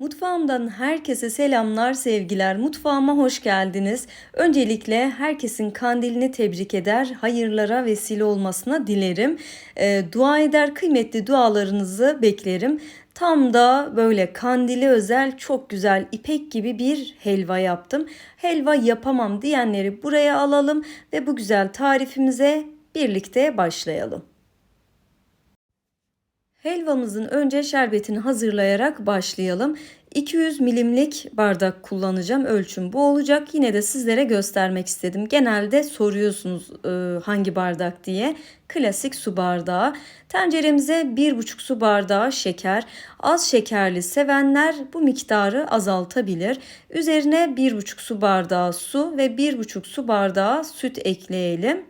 Mutfağımdan herkese selamlar, sevgiler. Mutfağıma hoş geldiniz. Öncelikle herkesin kandilini tebrik eder, hayırlara vesile olmasına dilerim. Ee, dua eder, kıymetli dualarınızı beklerim. Tam da böyle kandili özel çok güzel ipek gibi bir helva yaptım. Helva yapamam diyenleri buraya alalım ve bu güzel tarifimize birlikte başlayalım. Helvamızın önce şerbetini hazırlayarak başlayalım. 200 milimlik bardak kullanacağım. Ölçüm bu olacak. Yine de sizlere göstermek istedim. Genelde soruyorsunuz e, hangi bardak diye. Klasik su bardağı. Tenceremize 1,5 su bardağı şeker. Az şekerli sevenler bu miktarı azaltabilir. Üzerine 1,5 su bardağı su ve 1,5 su bardağı süt ekleyelim.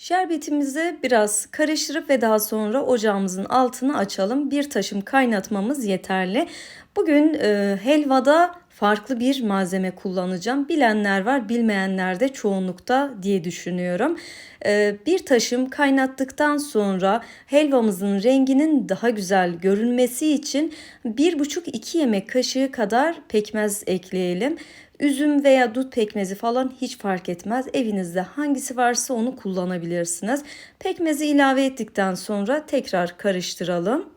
Şerbetimizi biraz karıştırıp ve daha sonra ocağımızın altını açalım. Bir taşım kaynatmamız yeterli. Bugün e, helvada farklı bir malzeme kullanacağım. Bilenler var, bilmeyenler de çoğunlukta diye düşünüyorum. E, bir taşım kaynattıktan sonra helvamızın renginin daha güzel görünmesi için 1,5-2 yemek kaşığı kadar pekmez ekleyelim. Üzüm veya dut pekmezi falan hiç fark etmez. Evinizde hangisi varsa onu kullanabilirsiniz. Pekmezi ilave ettikten sonra tekrar karıştıralım.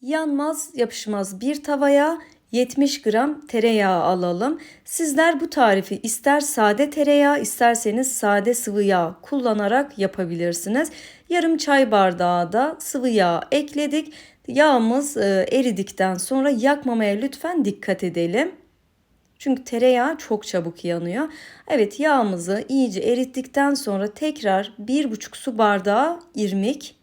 Yanmaz yapışmaz bir tavaya 70 gram tereyağı alalım. Sizler bu tarifi ister sade tereyağı isterseniz sade sıvı yağ kullanarak yapabilirsiniz. Yarım çay bardağı da sıvı yağ ekledik. Yağımız e, eridikten sonra yakmamaya lütfen dikkat edelim. Çünkü tereyağı çok çabuk yanıyor. Evet yağımızı iyice erittikten sonra tekrar 1,5 su bardağı irmik.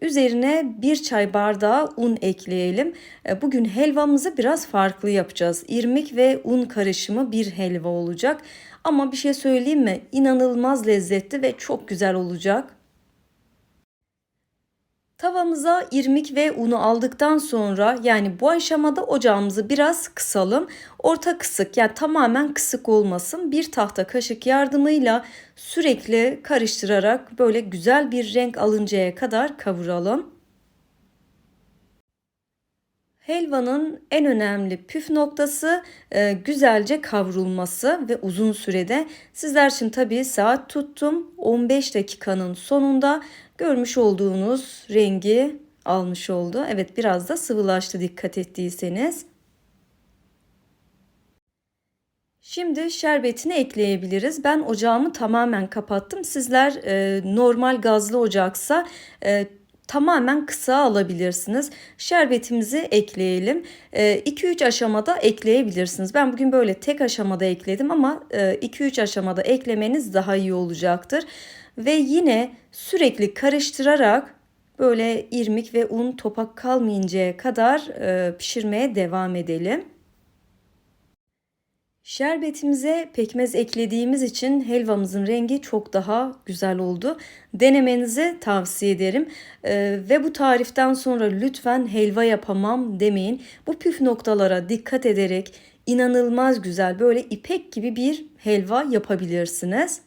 Üzerine 1 çay bardağı un ekleyelim. E, bugün helvamızı biraz farklı yapacağız. İrmik ve un karışımı bir helva olacak. Ama bir şey söyleyeyim mi? İnanılmaz lezzetli ve çok güzel olacak. Tavamıza irmik ve unu aldıktan sonra yani bu aşamada ocağımızı biraz kısalım. Orta kısık yani tamamen kısık olmasın. Bir tahta kaşık yardımıyla sürekli karıştırarak böyle güzel bir renk alıncaya kadar kavuralım. Helvanın en önemli püf noktası e, güzelce kavrulması ve uzun sürede. Sizler için tabii saat tuttum. 15 dakikanın sonunda görmüş olduğunuz rengi almış oldu. Evet biraz da sıvılaştı dikkat ettiyseniz. Şimdi şerbetini ekleyebiliriz. Ben ocağımı tamamen kapattım. Sizler e, normal gazlı ocaksa e, tamamen kısa alabilirsiniz. Şerbetimizi ekleyelim. 2-3 e, aşamada ekleyebilirsiniz. Ben bugün böyle tek aşamada ekledim ama 2-3 e, aşamada eklemeniz daha iyi olacaktır. Ve yine sürekli karıştırarak böyle irmik ve un topak kalmayıncaya kadar e, pişirmeye devam edelim. Şerbetimize pekmez eklediğimiz için helvamızın rengi çok daha güzel oldu. Denemenizi tavsiye ederim. Ee, ve bu tariften sonra lütfen helva yapamam demeyin. Bu püf noktalara dikkat ederek inanılmaz güzel böyle ipek gibi bir helva yapabilirsiniz.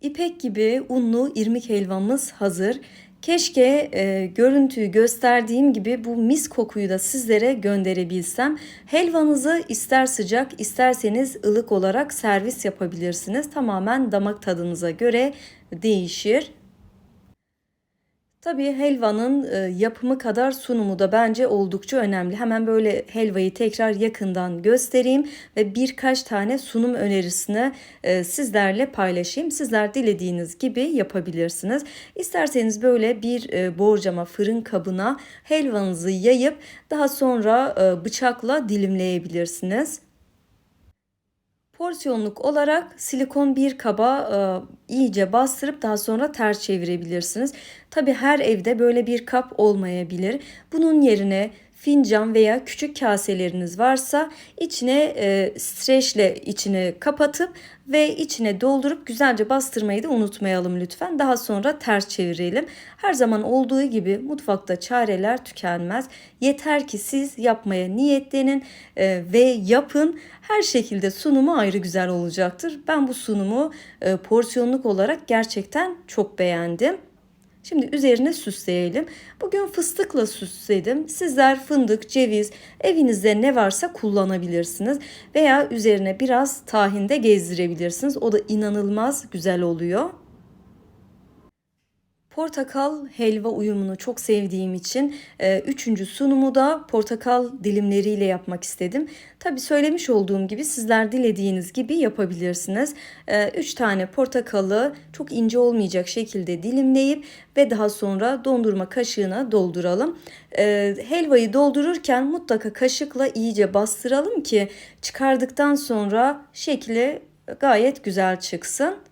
İpek gibi unlu irmik helvamız hazır. Keşke e, görüntüyü gösterdiğim gibi bu mis kokuyu da sizlere gönderebilsem. Helvanızı ister sıcak isterseniz ılık olarak servis yapabilirsiniz. Tamamen damak tadınıza göre değişir. Tabii helvanın e, yapımı kadar sunumu da bence oldukça önemli. Hemen böyle helvayı tekrar yakından göstereyim ve birkaç tane sunum önerisini e, sizlerle paylaşayım. Sizler dilediğiniz gibi yapabilirsiniz. İsterseniz böyle bir e, borcama fırın kabına helvanızı yayıp daha sonra bıçakla dilimleyebilirsiniz. Porsiyonluk olarak silikon bir kaba e, iyice bastırıp daha sonra ters çevirebilirsiniz. Tabi her evde böyle bir kap olmayabilir. Bunun yerine fincan veya küçük kaseleriniz varsa içine e, streçle içine kapatıp ve içine doldurup güzelce bastırmayı da unutmayalım lütfen. Daha sonra ters çevirelim. Her zaman olduğu gibi mutfakta çareler tükenmez. Yeter ki siz yapmaya niyetlenin e, ve yapın. Her şekilde sunumu ayrı güzel olacaktır. Ben bu sunumu e, porsiyonluk olarak gerçekten çok beğendim. Şimdi üzerine süsleyelim. Bugün fıstıkla süsledim. Sizler fındık, ceviz, evinizde ne varsa kullanabilirsiniz. Veya üzerine biraz tahinde gezdirebilirsiniz. O da inanılmaz güzel oluyor. Portakal helva uyumunu çok sevdiğim için e, üçüncü sunumu da portakal dilimleriyle yapmak istedim. Tabi söylemiş olduğum gibi sizler dilediğiniz gibi yapabilirsiniz. E, üç tane portakalı çok ince olmayacak şekilde dilimleyip ve daha sonra dondurma kaşığına dolduralım. E, helvayı doldururken mutlaka kaşıkla iyice bastıralım ki çıkardıktan sonra şekli gayet güzel çıksın.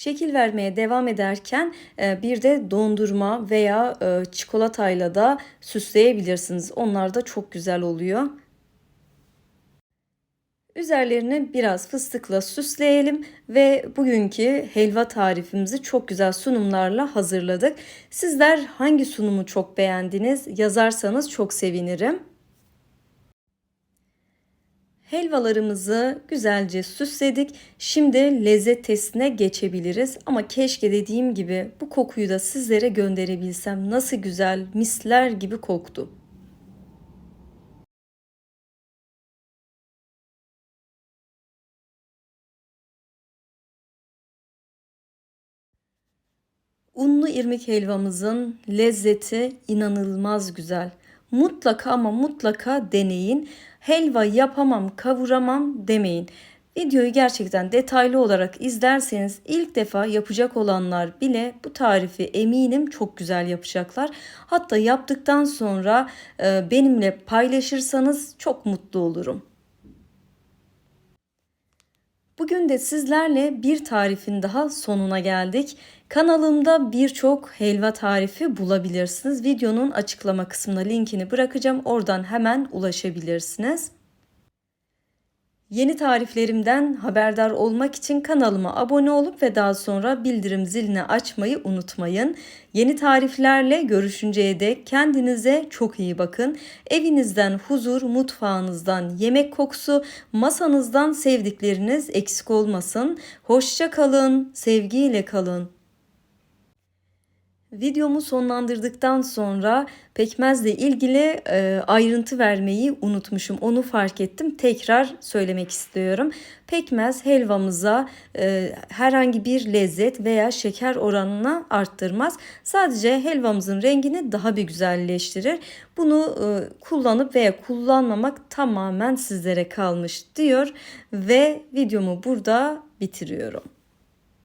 Şekil vermeye devam ederken e, bir de dondurma veya e, çikolatayla da süsleyebilirsiniz. Onlar da çok güzel oluyor. Üzerlerini biraz fıstıkla süsleyelim ve bugünkü helva tarifimizi çok güzel sunumlarla hazırladık. Sizler hangi sunumu çok beğendiniz yazarsanız çok sevinirim. Helvalarımızı güzelce süsledik. Şimdi lezzet testine geçebiliriz. Ama keşke dediğim gibi bu kokuyu da sizlere gönderebilsem. Nasıl güzel, misler gibi koktu. Unlu irmik helvamızın lezzeti inanılmaz güzel. Mutlaka ama mutlaka deneyin. Helva yapamam, kavuramam demeyin. Videoyu gerçekten detaylı olarak izlerseniz ilk defa yapacak olanlar bile bu tarifi eminim çok güzel yapacaklar. Hatta yaptıktan sonra e, benimle paylaşırsanız çok mutlu olurum. Bugün de sizlerle bir tarifin daha sonuna geldik. Kanalımda birçok helva tarifi bulabilirsiniz. Videonun açıklama kısmına linkini bırakacağım. Oradan hemen ulaşabilirsiniz. Yeni tariflerimden haberdar olmak için kanalıma abone olup ve daha sonra bildirim zilini açmayı unutmayın. Yeni tariflerle görüşünceye dek kendinize çok iyi bakın. Evinizden huzur, mutfağınızdan yemek kokusu, masanızdan sevdikleriniz eksik olmasın. Hoşça kalın, sevgiyle kalın. Videomu sonlandırdıktan sonra pekmezle ilgili e, ayrıntı vermeyi unutmuşum. Onu fark ettim. Tekrar söylemek istiyorum. Pekmez helvamıza e, herhangi bir lezzet veya şeker oranına arttırmaz. Sadece helvamızın rengini daha bir güzelleştirir. Bunu e, kullanıp veya kullanmamak tamamen sizlere kalmış diyor ve videomu burada bitiriyorum.